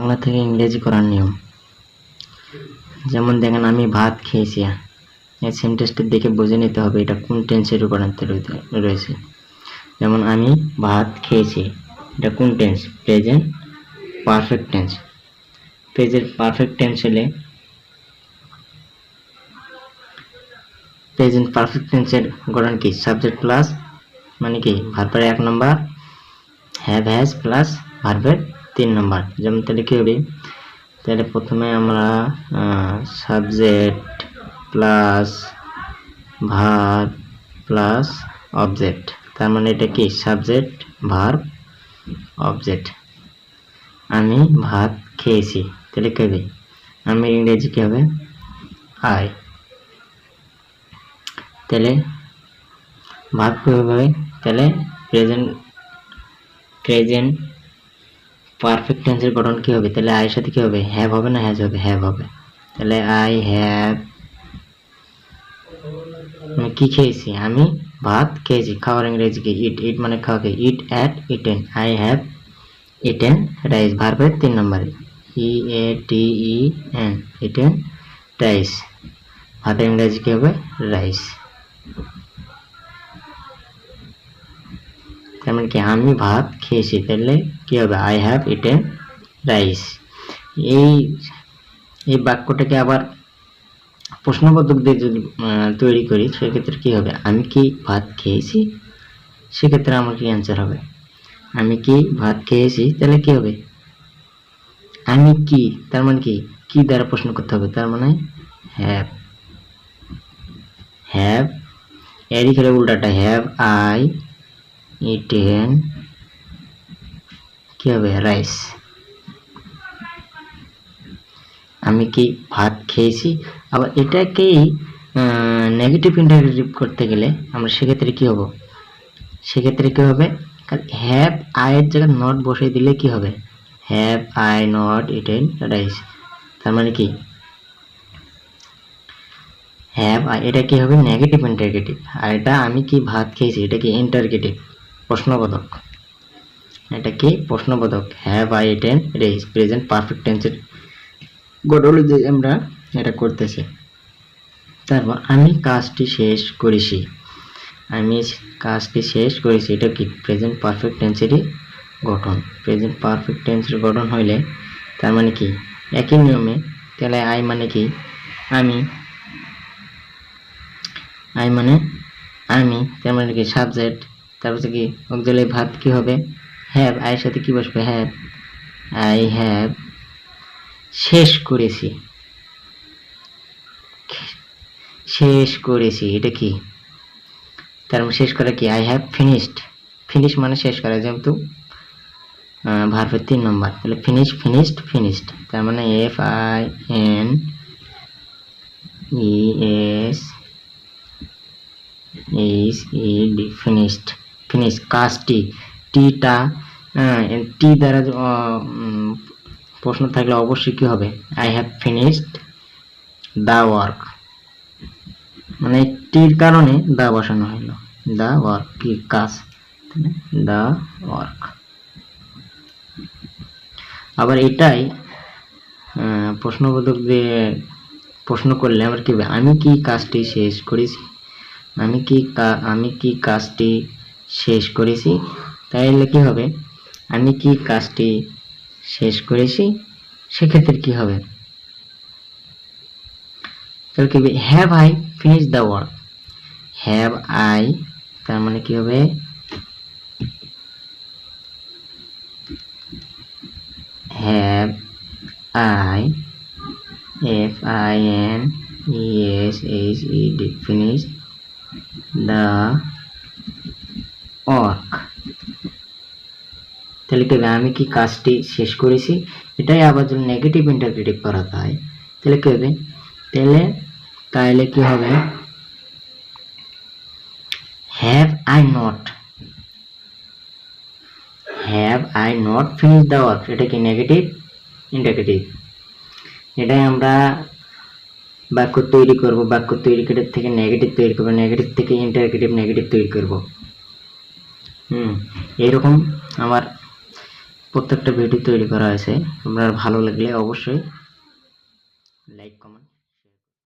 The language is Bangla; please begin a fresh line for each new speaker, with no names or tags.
বাংলা থেকে ইংরেজি করার নিয়ম। যেমন দেখেন, আমি ভাত খেয়েছি। এই সেন্টেন্সটা দেখে বুঝে নিতে হবে এটা কোন টেন্সের রূপান্তর রয়েছে যেমন আমি ভাত খেয়েছি, এটা কোন tense present perfect tense present perfect tense হলে প্রেজেন্ট পারফেক্ট টেন্সের গঠন কি? সাবজেক্ট প্লাস মানে কি? ভার্বের এক নম্বর হ্যাভ হ্যাজ প্লাস ভার্বের তিন নম্বর। যেমন তাহলে কী হবে তাহলে প্রথমে আমরা subject plus verb plus object তার মানে এটা কি? সাবজেক্ট ভার্ব অবজেক্ট আমি ভাত খেয়েছি। তাহলে কী হবে? আমি ইংরেজি কী হবে? আই তাহলে ভাগ কীভাবে তাহলে প্রেজেন্ট প্রেজেন্ট পারফেক্ট টেন্সের গঠন কী হবে তাহলে আয়ের সাথে কী হবে হ্যাভ হবে না হ্যাজ হবে হ্যাভ হবে তাহলে আই হ্যাভ আমি কি খেয়েছি আমি ভাত খেয়েছি খাওয়ার ইংরেজি কি ইট ইট মানে খাওয়াকে eat ate eaten I have eaten rice ভার্বের তিন নম্বরে E A T E N eaten rice ভাতের ইংরেজি কী হবে রাইস তার কি আমি ভাত খেয়েছি, তাহলে কি হবে? আই হ্যাভ ইটেন রাইস এই এই বাক্যটাকে আবার প্রশ্নবোধক দিয়ে যদি তৈরি করি, সেক্ষেত্রে কি হবে? আমি কি ভাত খেয়েছি? সেক্ষেত্রে আমার কি অ্যান্সার হবে? আমি কি ভাত খেয়েছি? তাহলে কি হবে? আমি কি? তার মানে কি? কি দ্বারা প্রশ্ন করতে হবে? তার মানে হ্যাভ হ্যাভ এরই খেলে উল্টাটা হ্যাভ আই ইটেন কি হবে রাইস আমি কি ভাত খেয়েছি? আবার এটাকেই নেগেটিভ ইন্টারগ্রেটিভ করতে গেলে আমরা সেক্ষেত্রে কি হব? সেক্ষেত্রে কি হবে? হ্যাভ আয়ের জায়গায় নট বসিয়ে দিলে কি হবে? Have I not eaten rice তার মানে কি? হ্যাভ এটা কি হবে? নেগেটিভ ইন্টারগেটিভ আর এটা আমি কি ভাত খেয়েছি? এটা কি ইন্টারগেটিভ প্রশ্নবোধক। এটা কি? প্রশ্নবোধক। Have I eaten rice present perfect টেন্সের গডলে যে আমরা এটা করতেছি। তারপর, আমি কাজটি শেষ করেছি। আমি কাজটি শেষ করেছি। এটা কি? প্রেজেন্ট পারফেক্ট টেন্সেরই গঠন। প্রেজেন্ট পারফেক্ট টেন্সের গঠন হইলে তার মানে কি? একই নিয়মে, তাহলে আই মানে কি? আমি আই মানে আমি, তার মানে কি? সাবজেক্ট তারপর কি অক্সিলারি ভাত কি হবে? হ্যাভ আয়ের সাথে কি বসবে? হ্যাভ আই হ্যাভ শেষ করেছি। শেষ করেছি, এটা কি? তার মানে শেষ করা কি? I have finished. ফিনিশ মানে শেষ করা, যেহেতু ভার্বের তিন নম্বর। তাহলে ফিনিশ ফিনিশড ফিনিশড। তার মানে F I N E S is D, finished. Finish কাজটি, টিটা টি দ্বারা প্রশ্ন থাকলে অবশ্যই কি হবে? I have finished the work মানে টির কারণে দা বসানো হলো দ্য ওয়ার্ক কি কাজ? দ্য ওয়ার্ক আবার এটাই প্রশ্নবোধক দিয়ে প্রশ্ন করলে আবার কি আমি কি কাজটি শেষ করেছি? আমি কা- আমি কি কাজটি শেষ করেছি। তাইলে কি হবে? আমি কি কাজটি শেষ করেছি? সেক্ষেত্রে কি হবে? তাহলে কি হবে? Have I finish the work have I তার মানে কি হবে? Have I F I N E S H E D finish the work তাহলে কি হবে, আমি কি কাজটি শেষ করেছি? এটাই আবার যদি নেগেটিভ ইন্টারপ্রেটিভ করা হয় তাহলে কি হবে? তাহলে তাহলে কি হবে? Have I not have I not finish the work এটা কি নেগেটিভ ইন্টারগ্রেটিভ এটাই আমরা বাক্য তৈরি করব বাক্য তৈরি করে থেকে নেগেটিভ তৈরি করব নেগেটিভ থেকে ইন্টারগ্রেটিভ নেগেটিভ তৈরি করব। হুম এইরকম আমার প্রত্যেকটা ভিডিও তৈরি করা হয়েছে। আপনার ভালো লাগলে অবশ্যই লাইক কমেন্ট